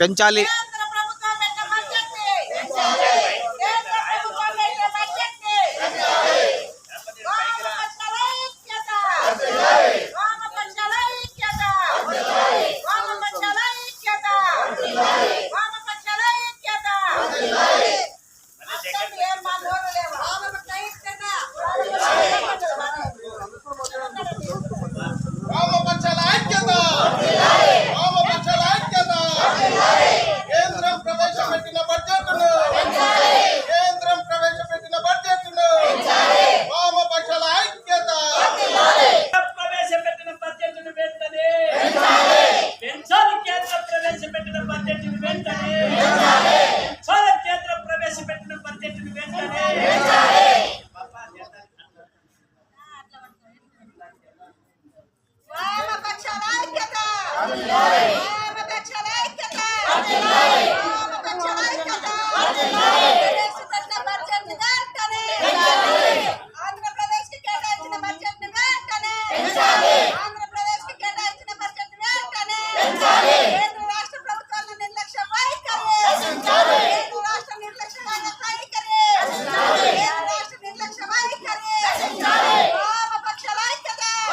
పెంచాలి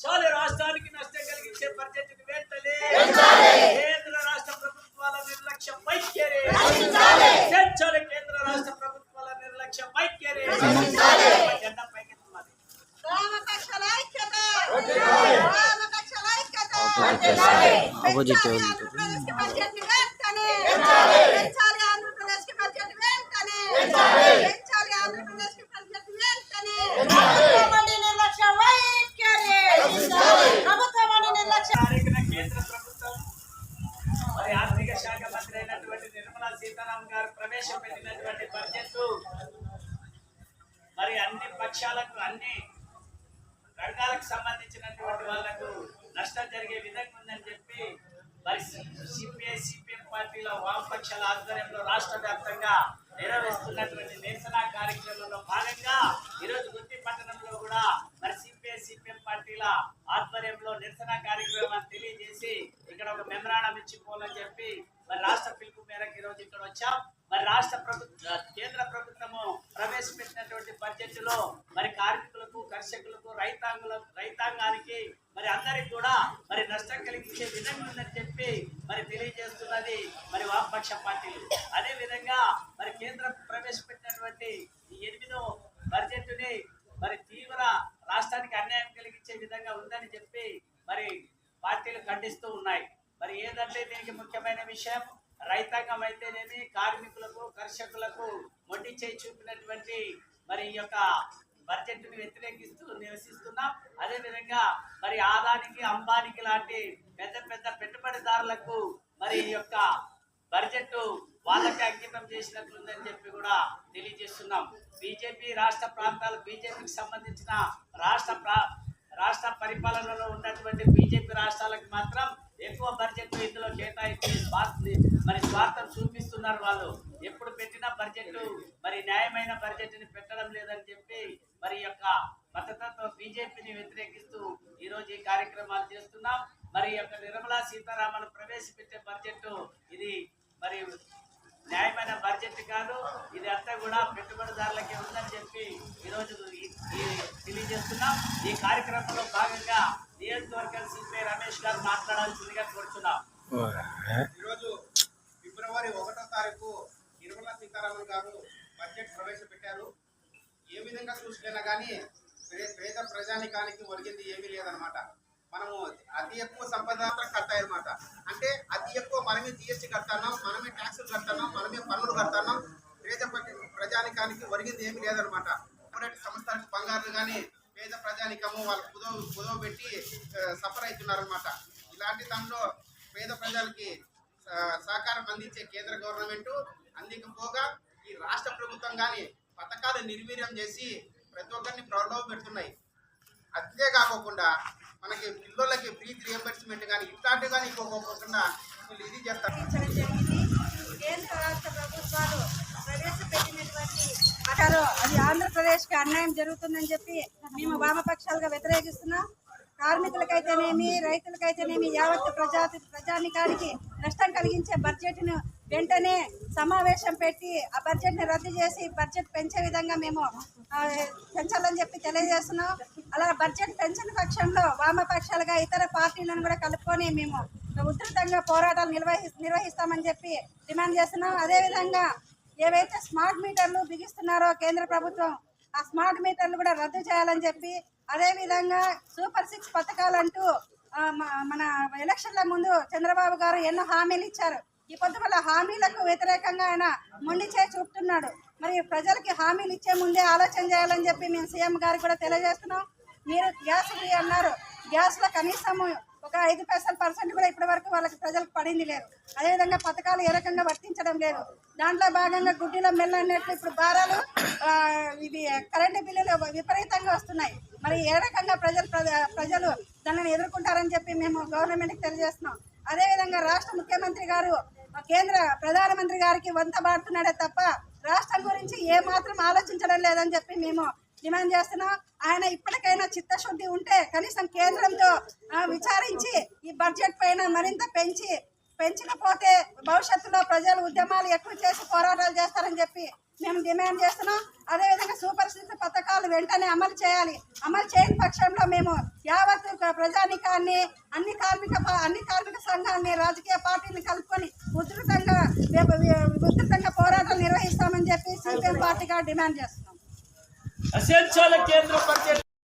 పెంచాలి రాష్ట్రానికి నష్టం కలిగించే బడ్జెట్ వెంటనే కేంద్ర రాష్ట్ర ప్రభుత్వాల నిర్లక్ష్య వైఖరి. పెంచాలి కేంద్ర రాష్ట్ర ప్రభుత్వాల నిర్లక్ష్య వైఖరి. జెండా పైకెత్తున్నది వామపక్షాల ఐక్యత. వామపక్షాల ఐక్యత. ఆపోజిట్ పెంచాలి వాళ్ళు. ఆంధ్రప్రదేశ్కి బడ్జెట్ని వెంటనే. పెంచాలి ఆంధ్రప్రదేశ్కి బడ్జెట్ వెంటనే. రంగాలకు సంబంధించినటువంటి వాళ్ళకు నష్టం జరిగే విధంగా ఉందని చెప్పి మరి సిపిఐ సిపిఎం పార్టీల వామపక్షాల ఆధ్వర్యంలో రాష్ట్ర వ్యాప్తంగా నిర్వహిస్తున్నటువంటి నిరసన కార్యక్రమంలో భాగంగా ఈరోజు గుత్తి పట్టణంలో కూడా మరి సిపిఐ సిపిఎం పార్టీల ఆధ్వర్యంలో నిరసన కార్యక్రమాన్ని తెలియజేసి ఇక్కడ ఒక మెమరాండం ఇచ్చిపోవాలని చెప్పి మరి రాష్ట్ర పిలుపు మేరకు ఈరోజు ఇక్కడ వచ్చాం. మరి రాష్ట్ర ప్రభుత్వ కేంద్ర ప్రభుత్వము ప్రవేశపెట్టినటువంటి బడ్జెట్లో మరి కార్మిక కర్షకులకు రైతాంగుల రైతాంగానికి మరి అందరికి కూడా మరి నష్టం కలిగించే విధంగా ఉందని చెప్పి మరి తెలియజేస్తున్నది మరి వామపక్ష పార్టీలు అదే విధంగా మరి కేంద్రం ప్రవేశపెట్టినటువంటి ఈ ఎనిమిదో బడ్జెట్ని మరి తీవ్ర రాష్ట్రానికి అన్యాయం కలిగించే విధంగా ఉందని చెప్పి మరి పార్టీలు ఖండిస్తూ ఉన్నాయి. మరి ఏదంటే దీనికి ముఖ్యమైన విషయం రైతాంగం అయితేనేమి కార్మికులకు కర్షకులకు మొండి చేయి చూపినటువంటి మరి ఈ యొక్క బడ్జెట్ని వ్యతిరేకిస్తూ నివసిస్తున్నాం అదేవిధంగా మరి ఆదానికి అంబానికి లాంటి పెద్ద పెద్ద పెట్టుబడిదారులకు మరి ఈ యొక్క బడ్జెట్ వాళ్ళకి అంకితం చేసినట్లుందని చెప్పి కూడా తెలియజేస్తున్నాం. బీజేపీ రాష్ట్ర ప్రాంతాల బీజేపీకి సంబంధించిన రాష్ట్ర ప్రా రాష్ట్ర పరిపాలనలో ఉన్నటువంటి బీజేపీ రాష్ట్రాలకు మాత్రం ఎక్కువ బడ్జెట్ ఇందులో కేటాయించి స్వార్థ మరి స్వార్థం చూపిస్తున్నారు వాళ్ళు. ఎప్పుడు పెట్టిన బడ్జెట్ మరి న్యాయమైన బడ్జెట్ని పెట్టడం లేదని చెప్పి మరి యొక్క మతతత్వ బీజేపీని వ్యతిరేకిస్తూ ఈ రోజు ఈ కార్యక్రమాలు చేస్తున్నాం. మరి యొక్క నిర్మలా సీతారామన్ ప్రవేశపెట్టే బడ్జెట్ ఇది మరి న్యాయమైన బడ్జెట్ కాదు. ఇది అంతా కూడా పెట్టుబడిదారులకే ఉందని చెప్పి ఈరోజు ఈ- తెలియజేస్తున్నాం. ఈ కార్యక్రమంలో భాగంగా నియోజకవర్గం సిపిఐ రమేష్ గారు మాట్లాడాల్సిందిగా కోరుతున్నాం ఈరోజు ఫిబ్రవరి ఒకటో తారీఖు నిర్మలా సీతారామన్ గారు బడ్జెట్ ప్రవేశపెట్టారు. ఏ విధంగా చూసినా కానీ పేద ప్రజానికానికి ఒరిగింది ఏమీ లేదనమాట మనము అతి ఎక్కువ సంపద కట్టాయి అనమాట అంటే అతి ఎక్కువ మనమే జిఎస్టీ కడతాన్నాం మనమే ట్యాక్సులు కడతాన్నాం మనమే పన్నులు కడతాన్నాం. ప్రజానికానికి ఒరిగింది ఏమీ లేదనమాట కార్పొరేట్ సంస్థలకు బంగారులు కానీ పేద వాళ్ళు కుదవ కుదవ పెట్టి సఫర్ అవుతున్నారనమాట ఇలాంటి దానిలో పేద ప్రజలకి సహకారం అందించే కేంద్ర గవర్నమెంట్ అందింకపోగా ఈ రాష్ట్ర ప్రభుత్వం కానీ పథకాలు నిర్వీర్యం చేసి ప్రతి ఒక్కరిని ప్రలోభ పెడుతున్నాయి. అంతేకాకుండా మనకి పిల్లలకి ఫ్రీ రియంబర్స్మెంట్ కానీ ఇట్లాంటివి కానీ ఇవ్వకోకుండా వీళ్ళు ఇది చేస్తారు. కేంద్ర రాష్ట్ర ప్రభుత్వాలు ప్రవేశపెట్టినటువంటి పథకాలు అది ఆంధ్రప్రదేశ్కి అన్యాయం జరుగుతుందని చెప్పి మేము వామపక్షాలుగా వ్యతిరేకిస్తున్నాం. కార్మికులకైతేనేమి రైతులకైతేనేమి యావత్ ప్రజా ప్రజానికానికి నష్టం కలిగించే బడ్జెట్ను వెంటనే సమావేశం పెట్టి ఆ బడ్జెట్ని రద్దు చేసి బడ్జెట్ పెంచే విధంగా మేము పెంచాలని చెప్పి తెలియజేస్తున్నాం. అలా బడ్జెట్ పెంచిన పక్షంలో వామపక్షాలుగా ఇతర పార్టీలను కూడా కలుపుకొని మేము ఉధృతంగా పోరాటాలు నిర్వహి నిర్వహిస్తామని చెప్పి డిమాండ్ చేస్తున్నాం. అదేవిధంగా ఏవైతే స్మార్ట్ మీటర్లు బిగిస్తున్నారో కేంద్ర ప్రభుత్వం ఆ స్మార్ట్ మీటర్లు కూడా రద్దు చేయాలని చెప్పి అదేవిధంగా సూపర్ సిక్స్ పథకాలంటూ మన ఎలక్షన్ల ముందు చంద్రబాబు గారు ఎన్నో హామీలు ఇచ్చారు. ఈ పొద్దు వల్ల హామీలకు వ్యతిరేకంగా ఆయన మొండి చేయి చూపుతున్నాడు. మరి ప్రజలకి హామీలు ఇచ్చే ముందే ఆలోచన చేయాలని చెప్పి మేము సీఎం గారికి కూడా తెలియజేస్తున్నాం. మీరు గ్యాస్ ఫ్రీ అన్నారు. గ్యాస్లో కనీసం ఒక ఐదు పైసల పర్సెంట్ కూడా ఇప్పటి వరకు వాళ్ళకి ప్రజలకు పడింది లేదు. అదేవిధంగా పథకాలు ఏ రకంగా వర్తించడం లేదు. దాంట్లో భాగంగా గుడ్డిలో మెల్ల అన్నట్లు ఇప్పుడు భారాలు ఇది ఇవి కరెంటు బిల్లులు విపరీతంగా వస్తున్నాయి. మరి ఏ రకంగా ప్రజలు ప్రజ- ప్రజలు దానిని ఎదుర్కొంటారని చెప్పి మేము గవర్నమెంట్కి తెలియజేస్తున్నాం. అదేవిధంగా రాష్ట్ర ముఖ్యమంత్రి గారు కేంద్ర ప్రధానమంత్రి గారికి వంత బాడుతున్నాడే తప్ప రాష్ట్రం గురించి ఏ మాత్రం ఆలోచించడం లేదని చెప్పి మేము డిమాండ్ చేస్తున్నాం. ఆయన ఇప్పటికైనా చిత్తశుద్ధి ఉంటే కనీసం కేంద్రంతో విచారించి ఈ బడ్జెట్ పైన మరింత పెంచి పెంచకపోతే భవిష్యత్తులో ప్రజలు ఉద్యమాలు ఎక్కువ చేసి పోరాటాలు చేస్తారని చెప్పి మేము డిమాండ్ చేస్తున్నాం. అదేవిధంగా సూపర్ సిక్స్ పథకాలు వెంటనే అమలు చేయాలి. అమలు చేయని పక్షంలో మేము యావత్ ప్రజానికాన్ని అన్ని కార్మిక ప- అన్ని కార్మిక సంఘాన్ని రాజకీయ పార్టీని కలుపుకొని ఉధృతంగా ఉధృతంగా పోరాటాలు నిర్వహిస్తామని చెప్పి సిపిఎం పార్టీగా డిమాండ్ చేస్తున్నాం. అసెన్షియల్ కేంద్ర బడ్జెట్